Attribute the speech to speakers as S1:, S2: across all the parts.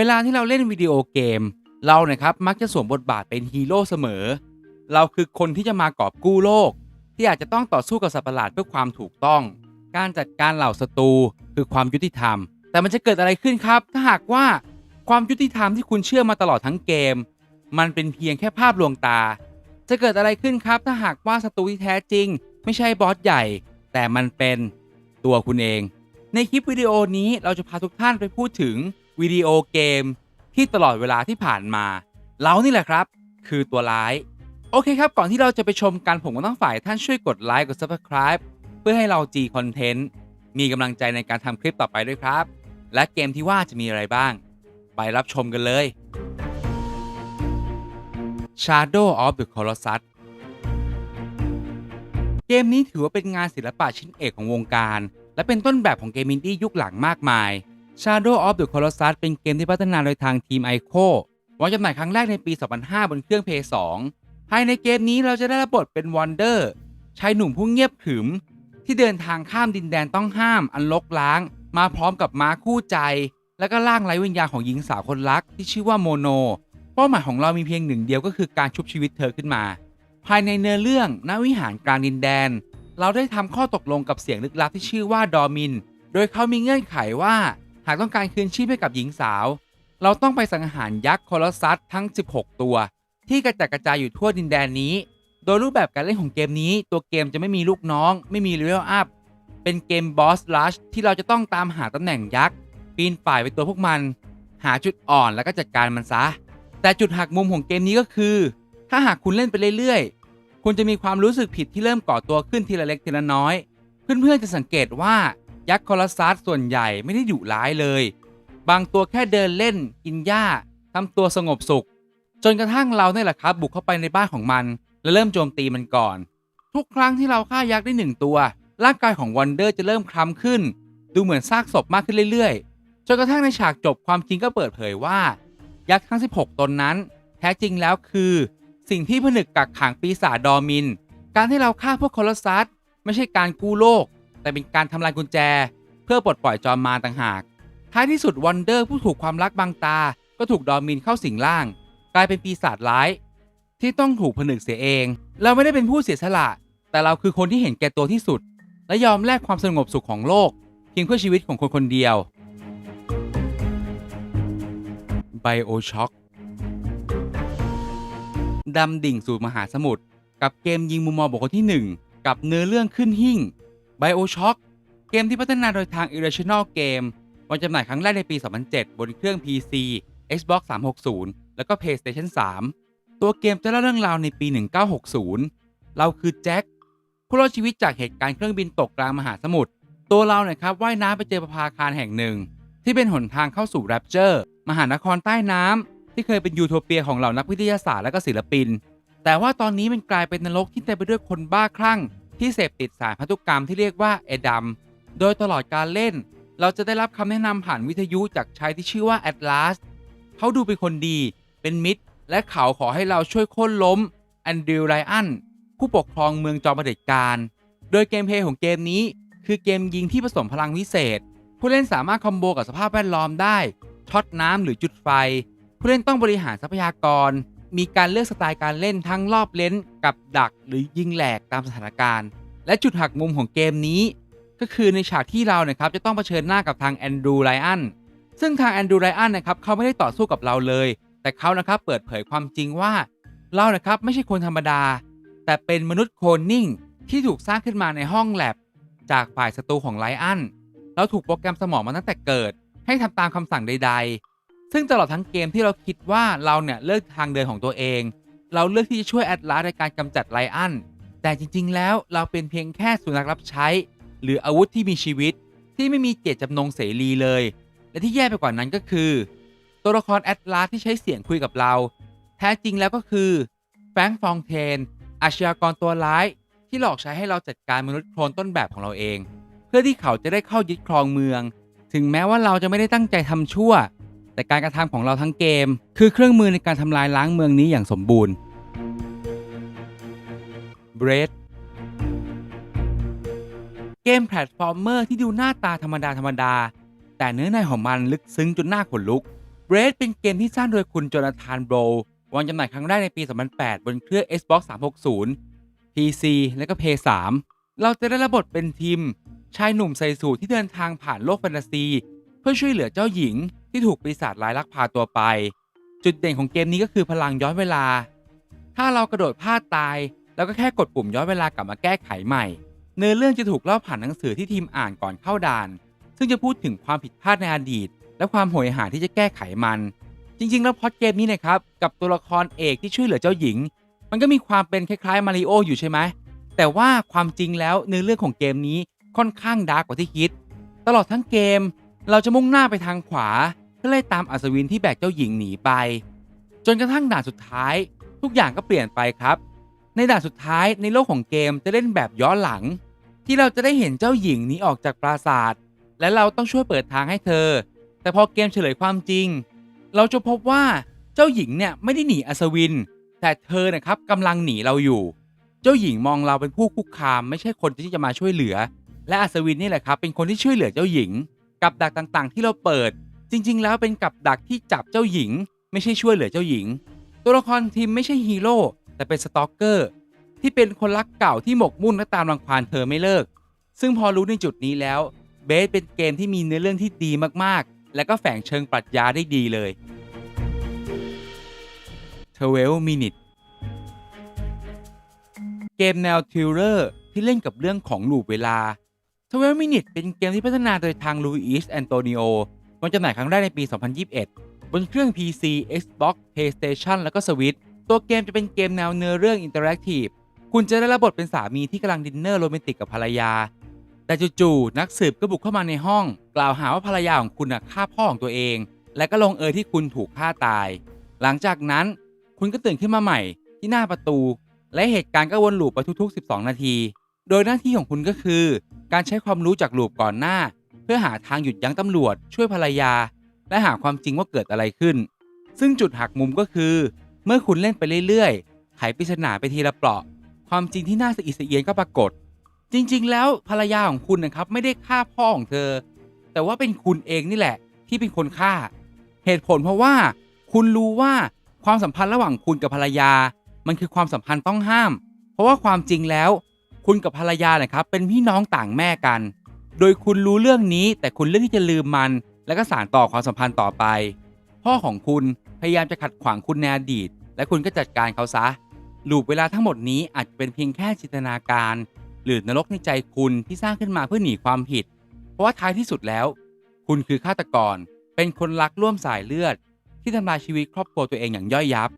S1: เวลาที่เราเล่นวิดีโอเกม เราเนี่ยครับมักจะสวมบทบาทเป็นฮีโร่เสมอ เราคือคนที่จะมากอบกู้โลก ที่อาจจะต้องต่อสู้กับสัตว์ประหลาดเพื่อความถูกต้อง การจัดการเหล่าศัตรูคือความยุติธรรม แต่มันจะเกิดอะไรขึ้นครับ ถ้าหากว่าความยุติธรรมที่คุณเชื่อมาตลอดทั้งเกม มันเป็นเพียงแค่ภาพลวงตา จะเกิดอะไรขึ้นครับ ถ้าหากว่าศัตรูที่แท้จริง ไม่ใช่บอสใหญ่ แต่มันเป็นตัวคุณเอง ในคลิปวิดีโอนี้เราจะพาทุกท่านไปพูดถึง วิดีโอเกม ที่ตลอดเวลาที่ผ่านมา เรานี่แหละครับ คือตัวร้าย โอเคครับ ก่อนที่เราจะไปชมกันผมก็ต้องฝ่ายท่านช่วยกดไลค์กด Subscribe เพื่อให้เราจีคอนเทนต์มีกำลังใจในการทำคลิปต่อไปด้วยครับ และเกมที่ว่าจะมีอะไรบ้าง ไปรับชมกันเลย Shadow of the Colossus เกมนี้ถือว่าเป็นงานศิลปะชิ้นเอกของวงการ และเป็นต้นแบบของเกมอินดี้ยุคหลังมากมาย Shadow of the Colossus เป็นเกมที่พัฒนาโดยทางทีม ICO วางจำหน่ายครั้งแรกในปี 2005 บนเครื่อง PS 2 ภายในเกมนี้เราจะได้รับบทเป็นวอนเดอร์ชายหนุ่มผู้เงียบขรึม ที่เดินทางข้ามดินแดนต้องห้าม อันลกล้าง มาพร้อมกับม้าคู่ใจ และก็ร่างไร้วิญญาณของหญิงสาวคนรัก ที่ชื่อว่าโมโน เป้าหมายของเรามีเพียงหนึ่งเดียวก็คือการชุบชีวิตเธอขึ้นมา ภายในเนื้อเรื่องณวิหารกลางดินแดน เราได้ทำข้อตกลงกับเสียงลึกลับที่ชื่อว่าดอมิน โดยเขามีเงื่อนไขว่า หากต้องการคืนชีพให้กับหญิงสาว เราต้องไปสังหารยักษ์โคลอสซัสทั้ง 16 ตัว ที่กระจัดกระจายอยู่ทั่วดินแดนนี้ โดยรูปแบบการเล่นของเกมนี้ ตัวเกมจะไม่มีลูกน้อง ไม่มีเลเวลอัพเป็นเกมบอสลัชที่เราจะต้องตามหาตำแหน่งยักษ์ปีนป่ายไปตัวพวกมัน หาจุดอ่อนแล้วก็จัดการมันซะ แต่จุดหักมุมของเกมนี้ก็คือ ถ้าหากคุณเล่นไปเรื่อยๆ คุณจะมีความรู้สึกผิดที่เริ่มก่อตัวขึ้นทีละเล็กทีละน้อย เพื่อนๆจะสังเกตว่า ยักษ์โคลอสซัสส่วนใหญ่ไม่ได้ดุร้ายเลย บางตัวแค่เดินเล่น กินหญ้าทำตัวสงบสุข จนกระทั่งเราเนี่ยแหละครับ บุกเข้าไปในบ้านของมัน และเริ่มโจมตีมันก่อน ทุกครั้งที่เราฆ่ายักษ์ได้หนึ่งตัว ร่างกายของวันเดอร์จะเริ่มคล้ำขึ้น ดูเหมือนซากศพมากขึ้นเรื่อยๆ จนกระทั่งในฉากจบความจริงก็เปิดเผยว่า ยักษ์ทั้ง 16 ตนนั้น แท้จริงแล้วคือ สิ่งที่ผนึกกักขังปีศาจดอมิน การที่เราฆ่าพวกโคลอสซัสไม่ใช่การกู้โลก แต่เป็นการทำลายกุญแจ เพื่อปลดปล่อยจอมมารต่างหาก ท้ายที่สุดวันเดอร์ผู้ถูกความรักบังตา ก็ถูกดอมินเข้าสิงร่าง กลายเป็นปีศาจร้าย ที่ต้องถูกผนึกเสียเอง เราไม่ได้เป็นผู้เสียสละ แต่เราคือคนที่เห็นแก่ตัวที่สุด และยอมแลกความสงบสุขของโลก เพียงเพื่อชีวิตของคนคนเดียว BioShock ดำดิ่งสู่มหาสมุทรกับเกมยิงมุมมองบุคคลที่ 1 กับเนื้อเรื่องขึ้นหิ่ง BioShock เกมที่พัฒนาโดยทาง Irrational Game วางจำหน่ายครั้งแรกในปี 2007 บนเครื่อง PC Xbox 360 แล้วก็ PlayStation 3 ตัวเกมจะเล่าเรื่องราวในปี 1960 เราคือแจ็คผู้รอดชีวิตจากเหตุการณ์เครื่องบินตกกลางมหาสมุทร ตัวเราเนี่ยครับว่ายน้ำไปเจอประภาคารแห่งหนึ่ง ที่เป็นหนทางเข้าสู่แรปเจอร์มหานครใต้น้ำที่เคยเป็นยูโทเปียของเหล่านักวิทยาศาสตร์และก็ศิลปิน แต่ว่าตอนนี้มันกลายเป็นนรกที่เต็มไปด้วยคนบ้าคลั่ง ที่เสพติดสารพันธุกรรมที่เรียกว่าเอดัมโดยตลอดการเล่น เราจะได้รับคำแนะนำผ่านวิทยุจากชายที่ชื่อว่าแอตลาสเขาดูเป็นคนดี เป็นมิตร และเขาขอให้เราช่วยโค่นล้มแอนดริวไรอันผู้ปกครองเมืองจอมเผด็จการ โดยเกมเพลย์ของเกมนี้ คือเกมยิงที่ผสมพลังวิเศษ ผู้เล่นสามารถคอมโบกับสภาพแวดล้อมได้ช็อตน้ำหรือจุดไฟ ผู้เล่นต้องบริหารทรัพยากร มีการเลือกสไตล์การเล่นทั้งรอบเลนกับดักหรือยิงแหลกตามสถานการณ์ และจุดหักมุมของเกมนี้ ก็คือในฉากที่เราเนี่ยครับจะต้องเผชิญหน้ากับทางแอนดรูไลอันซึ่งทางแอนดรูไลอันนะครับเขาไม่ได้ต่อสู้กับเราเลย แต่เขานะครับเปิดเผยความจริงว่า เรานะครับไม่ใช่คนธรรมดา แต่เป็นมนุษย์โคลนนิ่งที่ถูกสร้างขึ้นมาในห้องแลบจากฝ่ายศัตรูของไลอันเราถูกโปรแกรมสมองมาตั้งแต่เกิด ให้ทำตามคำสั่งใดๆ ซึ่งตลอดทั้งเกมที่เราคิดว่าเราเนี่ยเลือกทางเดินของตัวเอง เราเลือกที่จะช่วยแอดลาสในการกำจัดไลอันแต่จริง ๆ แล้วเราเป็นเพียงแค่สุนัขรับใช้ หรืออาวุธที่มีชีวิตที่ไม่มีเจตจำนงเสรีเลย และที่แย่ไปกว่านั้นก็คือ ตัวละครแอดลาสที่ใช้เสียงคุยกับเรา แท้จริงแล้วก็คือแฟรงฟองเทน อาชญากรตัวร้าย ที่หลอกใช้ให้เราจัดการมนุษย์โคลนต้นแบบของเราเอง เพื่อที่เขาจะได้เข้ายึดครองเมือง ถึงแม้ว่าเราจะไม่ได้ตั้งใจทำชั่ว แต่การกระทำของเราทั้งเกม คือเครื่องมือในการทำลายล้างเมืองนี้อย่างสมบูรณ์ b r e a d เกมแพลตฟอร์มเมอร์ที่ดูหน้าตาธรรมดาธรรมดา แต่เนื้อในของมันลึกซึ้งจนน่าขนลุก b r a d เป็นเกมที่สร้างโดยคุณโจนาธานโบรวางจำหน่ายครั้งแรกในปี 2008 บนเครื่อง Xbox 360 PC และก็ PS3 เราจะได้รับบทเป็นทีม ชายหนุ่มใส่สูทที่เดินทางผ่านโลกแฟนตาซี เพื่อช่วยเหลือเจ้าหญิง ที่ถูกปีศาจร้ายลักพาตัวไป จุดเด่นของเกมนี้ก็คือพลังย้อนเวลา ถ้าเรากระโดดพลาดตาย แล้วก็แค่กดปุ่มย้อนเวลากลับมาแก้ไขใหม่ เนื้อเรื่องจะถูกเล่าผ่านหนังสือที่ทีมอ่านก่อนเข้าด่าน ซึ่งจะพูดถึงความผิดพลาดในอดีต และความโหยหาที่จะแก้ไขมัน จริง ๆ แล้วพอดเกมนี้นะครับกับตัวละครเอกที่ช่วยเหลือเจ้าหญิง มันก็มีความเป็นคล้ายๆมาริโออยู่ใช่ไหมแต่ว่าความจริงแล้วเนื้อเรื่องของเกมนี้ค่อนข้างดาร์กกว่าที่คิด ตลอดทั้งเกมเราจะมุ่งหน้าไปทางขวา เพื่อไล่ตามอัศวินที่แบกเจ้าหญิงหนีไป จนกระทั่งด่านสุดท้าย ทุกอย่างก็เปลี่ยนไปครับ ในด่านสุดท้ายในโลกของเกมจะเล่นแบบย้อนหลัง ที่เราจะได้เห็นเจ้าหญิงหนีออกจากปราสาทและเราต้องช่วยเปิดทางให้เธอ แต่พอเกมเฉลยความจริง เราจะพบว่าเจ้าหญิงเนี่ยไม่ได้หนีอัศวิน แต่เธอนะครับกำลังหนีเราอยู่ เจ้าหญิงมองเราเป็นผู้คุกคาม ไม่ใช่คนที่จะมาช่วยเหลือ และอัศวินนี่แหละครับเป็นคนที่ช่วยเหลือเจ้าหญิง กับดักต่างๆ ที่เราเปิด จริง ๆ แล้วเป็นกับดักที่จับเจ้าหญิง ไม่ใช่ช่วยเหลือเจ้าหญิง ตัวละครทีมไม่ใช่ฮีโร่แต่เป็นสตอกเกอร์ที่เป็นคนรักเก่าที่หมกมุ่นและตามรังควานเธอไม่เลิก ซึ่งพอรู้ในจุดนี้แล้วเบสเป็นเกมที่มีเนื้อเรื่องที่ดีมากๆ และก็แฝงเชิงปรัชญาได้ดีเลย12 minute เกมแนวทิลเลอร์ที่เล่นกับเรื่องของลูปเวลา12 minute เป็นเกมที่พัฒนาโดยทางลูอิสแอนโตนิโอ มันจำหน่ายครั้งแรกในปี 2021 บนเครื่อง PC Xbox PlayStation แล้วก็ Switch ตัวเกมจะเป็นเกมแนวเนื้อเรื่องอินเตอร์แอคทีฟคุณจะได้รับบทเป็นสามีที่กำลังดินเนอร์โรแมนติกกับภรรยา แต่จู่ๆนักสืบก็บุกเข้ามาในห้อง กล่าวหาว่าภรรยาของคุณน่ะฆ่าพ่อของตัวเอง และก็ลงเอยที่คุณถูกฆ่าตาย หลังจากนั้นคุณก็ตื่นขึ้นมาใหม่ที่หน้าประตู และเหตุการณ์ก็วนลูปไปทุกๆ 12 นาที โดยหน้าที่ของคุณก็คือ การใช้ความรู้จากลูปก่อนหน้า พื่อหาทางหยุดยั้งตำรวจช่วยภรรยา และหาความจริงว่าเกิดอะไรขึ้น ซึ่งจุดหักมุมก็คือ เมื่อคุณเล่นไปเรื่อยๆ ไขปริศนาไปทีละเปราะ ความจริงที่น่าสะอิดสะเอียนก็ปรากฏ จริง ๆ แล้วภรรยาของคุณนะครับไม่ได้ฆ่าพ่อของเธอ แต่ว่าเป็นคุณเองนี่แหละ ที่เป็นคนฆ่า เหตุผลเพราะว่า คุณรู้ว่าความสัมพันธ์ระหว่างคุณกับภรรยา มันคือความสัมพันธ์ต้องห้าม เพราะว่าความจริงแล้ว คุณกับภรรยานะครับเป็นพี่น้องต่างแม่กัน โดยคุณรู้เรื่องนี้ แต่คุณเลือกที่จะลืมมัน แล้วก็สานต่อความสัมพันธ์ต่อไป พ่อของคุณพยายามจะขัดขวางคุณในอดีต และคุณก็จัดการเขาซะลูปเวลาทั้งหมดนี้อาจจะเป็นเพียงแค่จินตนาการ หรือนรกในใจคุณที่สร้างขึ้นมาเพื่อหนีความผิด เพราะว่าท้ายที่สุดแล้ว คุณคือฆาตกร เป็นคนรักร่วมสายเลือด ที่ทำลายชีวิตครอบครัวตัวเองอย่างย่อยยับ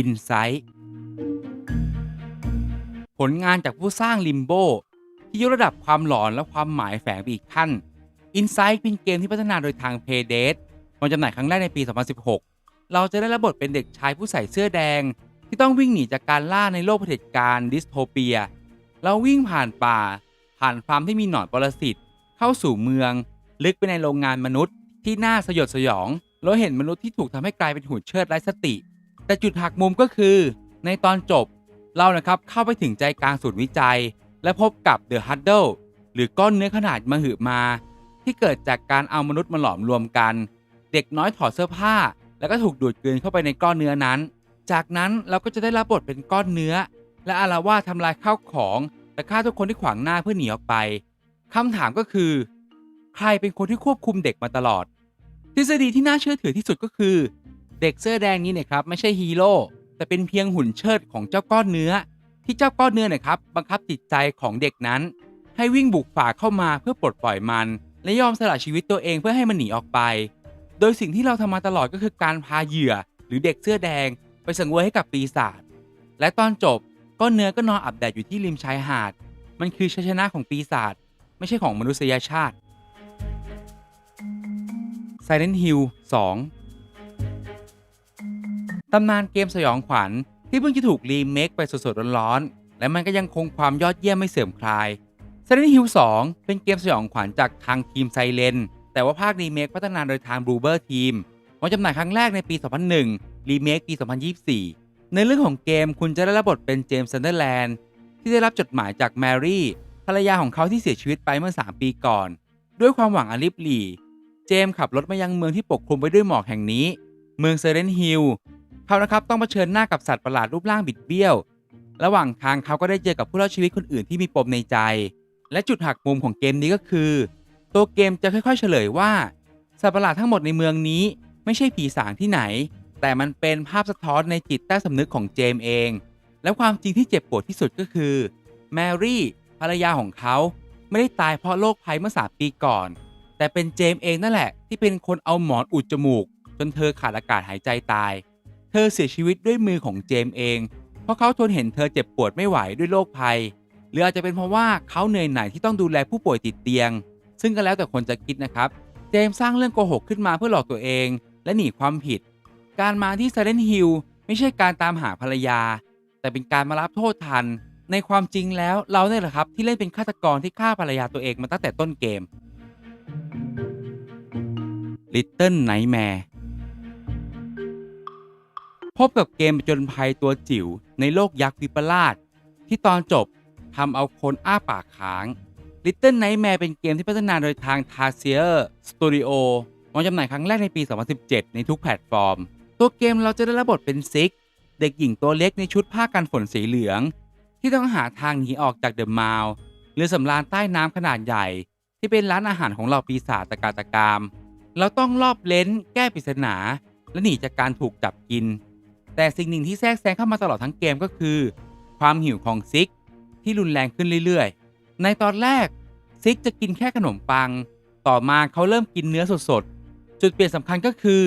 S1: Insight ผลงานจากผู้สร้าง Limbo ที่ยกระดับความหลอนและความหมายแฝงไปอีกขั้น Insight เป็นเกมที่พัฒนาโดยทาง Paydead มันจำหน่ายครั้งแรกในปี 2016 เราจะได้รับบทเป็นเด็กชายผู้ใส่เสื้อแดง ที่ต้องวิ่งหนีจากการล่าในโลกเผด็จการดิสโทเปีย เราวิ่งผ่านป่า ผ่านฟาร์มที่มีหนอนปรสิต เข้าสู่เมือง ลึกไปในโรงงานมนุษย์ ที่น่าสยดสยอง เราเห็นมนุษย์ที่ถูกทำให้กลายเป็นหุ่นเชิดไร้สติ แต่จุดหักมุมก็คือ ในตอนจบ เรานะครับเข้าไปถึงใจกลางศูนย์วิจัย และพบกับเดอะฮัดเดิลหรือก้อนเนื้อขนาดมหึมา ที่เกิดจากการเอามนุษย์มาหลอมรวมกัน เด็กน้อยถอดเสื้อผ้า แล้วก็ถูกดูดกลืนเข้าไปในก้อนเนื้อนั้น จากนั้นเราก็จะได้รับบทเป็นก้อนเนื้อ และอาละวาดทำลายข้าวของแต่ฆ่าทุกคนที่ขวางหน้าเพื่อหนีออกไปคำถามก็คือ ใครเป็นคนที่ควบคุมเด็กมาตลอด ทฤษฎีที่น่าเชื่อถือที่สุดก็คือ เด็กเสื้อแดงนี้เนี่ยครับไม่ใช่ฮีโร่แต่เป็นเพียงหุ่นเชิดของเจ้าก้อนเนื้อ ที่เจ้าก้อนเนื้อเนี่ยครับบังคับจิตใจของเด็กนั้น ให้วิ่งบุกฝ่าเข้ามาเพื่อปลดปล่อยมัน และยอมสละชีวิตตัวเองเพื่อให้มันหนีออกไป โดยสิ่งที่เราทำมาตลอดก็คือการพาเหยื่อ หรือเด็กเสื้อแดง ไปสังเวยให้กับปีศาจและตอนจบก้อนเนื้อก็นอนอับแดดอยู่ที่ริมชายหาด มันคือชัยชนะของปีศาจไม่ใช่ของมนุษยชาติ Silent Hill 2ตำนานเกมสยองขวัญ ที่เพิ่งจะถูกรีเมคไปสดๆร้อนๆ และมันก็ยังคงความยอดเยี่ยมไม่เสื่อมคลาย Silent Hill 2 เป็นเกมสยองขวัญจากทางทีมไซเลนแต่ว่าภาครีเมคพัฒนาโดยทาง Bluebird Team วางจำหน่ายครั้งแรกในปี 2001 รีเมคปี 2024 ในเรื่องของเกมคุณจะได้รับบทเป็นเจมส์ซันเดอร์แลนด์ที่ได้รับจดหมายจากแมรี่ภรรยาของเขาที่เสียชีวิตไปเมื่อ 3 ปีก่อน ด้วยความหวังอันลิบหลี เจเจมส์ขับรถมายังเมืองที่ปกคลุมไปด้วยหมอกแห่งนี้ เมืองเซเรนฮิล เขานะครับต้องเผชิญหน้ากับสัตว์ประหลาดรูปร่างบิดเบี้ยว ระหว่างทางเขาก็ได้เจอกับผู้รอดชีวิตคนอื่นที่มีปมในใจ และจุดหักมุมของเกมนี้ก็คือ ตัวเกมจะค่อย ๆ เฉลยว่า สัตว์ประหลาดทั้งหมดในเมืองนี้ ไม่ใช่ผีสางที่ไหน แต่มันเป็นภาพสะท้อนในจิตใต้สำนึกของเจมเอง และความจริงที่เจ็บปวดที่สุดก็คือแมรี่ภรรยาของเขาไม่ได้ตายเพราะโรคภัยเมื่อสามปีก่อน แต่เป็นเจมเองนั่นแหละ ที่เป็นคนเอาหมอนอุดจมูก จนเธอขาดอากาศหายใจตาย เธอเสียชีวิตด้วยมือของเจมเอง เพราะเขาทนเห็นเธอเจ็บปวดไม่ไหวด้วยโรคภัย หรืออาจจะเป็นเพราะว่าเขาเหนื่อยหน่ายที่ต้องดูแลผู้ป่วยติดเตียง ซึ่งก็แล้วแต่คนจะคิดนะครับ เจมส์สร้างเรื่องโกหกขึ้นมาเพื่อหลอกตัวเอง และหนีความผิด การมาที่ Silent Hill ไม่ใช่การตามหาภรรยา แต่เป็นการมารับโทษทัน ในความจริงแล้วเราเนี่ยแหละครับที่เล่นเป็นฆาตกรที่ฆ่าภรรยาตัวเองมาตั้งแต่ต้นเกม Little Nightmare พบกับเกมจนภัยตัวจิ๋วในโลกยักษ์วิปลาสที่ตอนจบทำเอาคนอ้าปากค้าง Little Nightmare เป็นเกมที่พัฒนาโดยทาง t a s i e r Studio วางจำหน่ายครั้งแรกในปี 2017 ในทุกแพลตฟอร์ม ตัวเกมเราจะได้รับบทเป็นซิก เด็กหญิงตัวเล็กในชุดผ้ากันฝนสีเหลือง ที่ต้องหาทางหนีออกจากเดอะมาวหรือสำราญใต้น้ำขนาดใหญ่ ที่เป็นร้านอาหารของเหล่าปีศาจตะการตะกาม เราต้องรอบเลนแก้ปริศนา และหนีจากการถูกจับกิน แต่สิ่งหนึ่งที่แทรกแซงเข้ามาตลอดทั้งเกมก็คือ ความหิวของซิกที่รุนแรงขึ้นเรื่อยๆ ในตอนแรกซิกจะกินแค่ขนมปัง ต่อมาเขาเริ่มกินเนื้อสดๆ จุดเปลี่ยนสำคัญก็คือ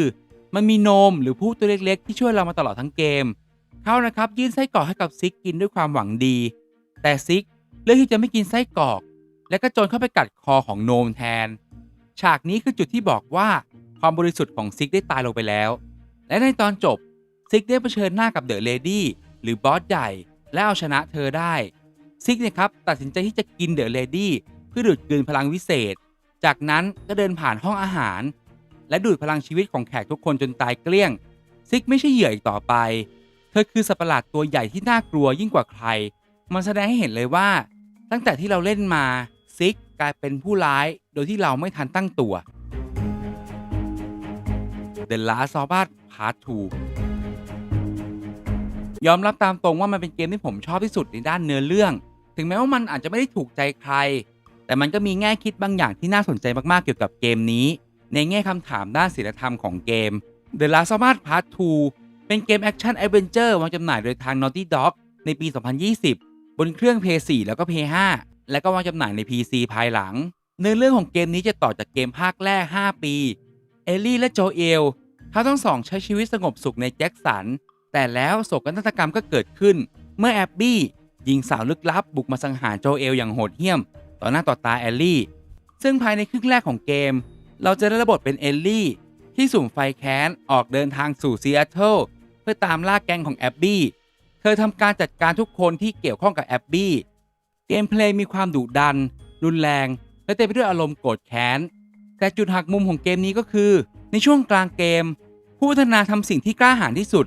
S1: มันมีโนมหรือผู้ตัวเล็กๆ ที่ช่วยเรามาตลอดทั้งเกม เขานะครับยื่นไส้กรอกให้กับซิกกินด้วยความหวังดี แต่ซิกเลือกที่จะไม่กินไส้กรอก และก็โจนเข้าไปกัดคอของโนมแทน ฉากนี้คือจุดที่บอกว่าความบริสุทธิ์ของซิกได้ตายลงไปแล้ว และในตอนจบ ซิกได้เผชิญหน้ากับเดอะเลดี้หรือบอสใหญ่และเอาชนะเธอได้ ซิกเนี่ยครับตัดสินใจที่จะกินเดอะเลดี้เพื่อดูดกลืนพลังวิเศษ จากนั้นก็เดินผ่านห้องอาหาร และดูดพลังชีวิตของแขกทุกคนจนตายเกลี้ยง ซิกไม่ใช่เหยื่ออีกต่อไป เธอคือสัตว์ประหลาดตัวใหญ่ที่น่ากลัวยิ่งกว่าใคร มันแสดงให้เห็นเลยว่า ตั้งแต่ที่เราเล่นมาซิกกลายเป็นผู้ร้ายโดยที่เราไม่ทันตั้งตัว The Last of Us Part 2 ยอมรับตามตรงว่ามันเป็นเกมที่ผมชอบที่สุดในด้านเนื้อเรื่อง ถึงแม้ว่ามันอาจจะไม่ได้ถูกใจใคร แต่มันก็มีแง่คิดบางอย่างที่น่าสนใจมากๆเกี่ยวกับเกมนี้ ในแง่คำถามด้านศีลธรรมของเกม The Last of Us Part 2 เป็นเกมแอคชั่นแอดเวนเจอร์วางจำหน่ายโดยทาง Naughty Dog ในปี 2020 บนเครื่อง PS4 แล้วก็ PS5 และก็วางจำหน่ายใน PC ภายหลัง เนื้อเรื่องของเกมนี้จะต่อจากเกมภาคแรก 5 ปี เอลลี่และโจเอลเขาทั้งสองใช้ชีวิตสงบสุขในแจ็คสัน แต่แล้วโศกนาฏกรรมก็เกิดขึ้น เมื่อแอบบี้หญิงสาวลึกลับ บุกมาสังหารโจเอลอย่างโหดเหี้ยม ต่อหน้าต่อตาแอลลี่ ซึ่งภายในครึ่งแรกของเกม เราจะได้ระบบทเป็นเอลลี่ ที่สุ่มไฟแค้นออกเดินทางสู่ซีแอตเทิลเพื่อตามล่าแก๊งของแอบบี้เธอทำการจัดการทุกคนที่เกี่ยวข้องกับแอบบี้เกมเพลย์มีความดุดัน รุนแรง และเต็มไปด้วยอารมณ์โกรธแค้น แต่จุดหักมุมของเกมนี้ก็คือ ในช่วงกลางเกม ผู้พัฒนาทำสิ่งที่กล้าหาญที่สุด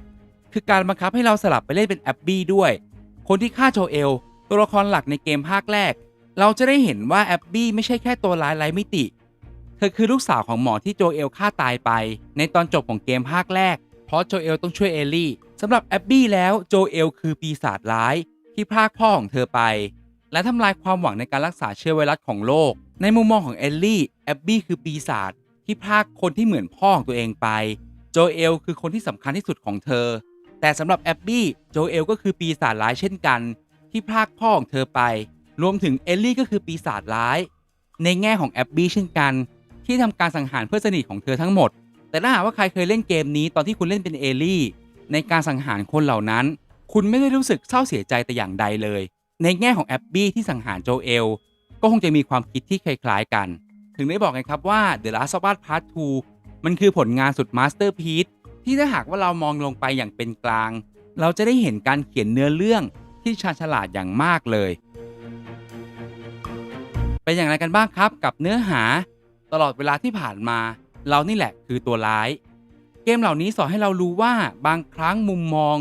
S1: คือการบังคับให้เราสลับไปเล่นเป็นแอบบี้ด้วย คนที่ฆ่าโจเอล ตัวละครหลักในเกมภาคแรก เราจะได้เห็นว่าแอบบี้ไม่ใช่แค่ตัวร้ายไร้มิติ เธอคือลูกสาวของหมอที่โจเอลฆ่าตายไป ในตอนจบของเกมภาคแรก เพราะโจเอลต้องช่วยเอลลี่สำหรับแอบบี้แล้วโจเอลคือปีศาจร้ายที่พรากพ่อของเธอไป และทำลายความหวังในการรักษาเชื้อไวรัสของโลก ในมุมมองของเอลลี่แอบบี้คือปีศาจที่พรากคนที่เหมือนพ่อของตัวเองไป โจเอลคือคนที่สำคัญที่สุดของเธอ แต่สำหรับแอบบี้โจเอลก็คือปีศาจร้ายเช่นกัน ที่พรากพ่อของเธอไป รวมถึงเอลลี่ก็คือปีศาจร้าย ในแง่ของแอบบี้เช่นกัน ที่ทำการสังหารเพื่อนสนิทของเธอทั้งหมด แต่ถ้าหากว่าใครเคยเล่นเกมนี้ตอนที่คุณเล่นเป็นเอลลี่ในการสังหารคนเหล่านั้น คุณไม่ได้รู้สึกเศร้าเสียใจแต่อย่างใดเลย ในแง่ของแอบบี้ที่สังหารโจเอลก็คงจะมีความคิดที่คล้ายๆกัน ถึงได้บอกไงครับว่า The Last of Us Part 2มันคือผลงานสุดมาสเตอร์พีซ ที่ถ้าหากว่าเรามองลงไปอย่างเป็นกลาง เราจะได้เห็นการเขียนเนื้อเรื่องที่ชาญฉลาดอย่างมากเลย เป็นอย่างไรกันบ้างครับกับเนื้อหา ตลอดเวลาที่ผ่านมา เรานี่แหละคือตัวร้าย เกมเหล่านี้สอนให้เรารู้ว่าบางครั้งมุมมอง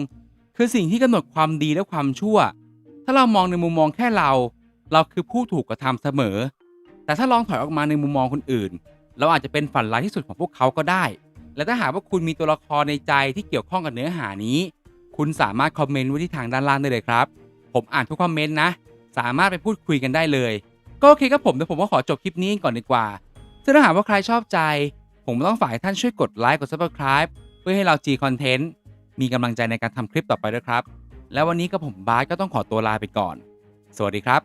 S1: คือสิ่งที่กำหนดความดีและความชั่ว ถ้าเรามองในมุมมองแค่เรา เราคือผู้ถูกกระทำเสมอ แต่ถ้าลองถอยออกมาในมุมมองคนอื่น เราอาจจะเป็นฝันร้ายที่สุดของพวกเขาก็ได้ และถ้าหากว่าคุณมีตัวละครในใจที่เกี่ยวข้องกับเนื้อหานี้ คุณสามารถคอมเมนต์ไว้ที่ทางด้านล่างได้เลยครับ ผมอ่านทุกคอมเมนต์นะ สามารถไปพูดคุยกันได้เลย ก็โอเคครับผมแต่ผมก็ขอจบคลิปนี้ก่อนดีกว่าถ้าหากว่าใครชอบใจ ผมต้องฝากให้ท่านช่วยกดไลค์กด subscribe เพื่อให้เรา G Content มีกำลังใจในการทำคลิปต่อไปด้วยครับ แล้ววันนี้ก็ผมบาสก็ต้องขอตัวลาไปก่อน สวัสดีครับ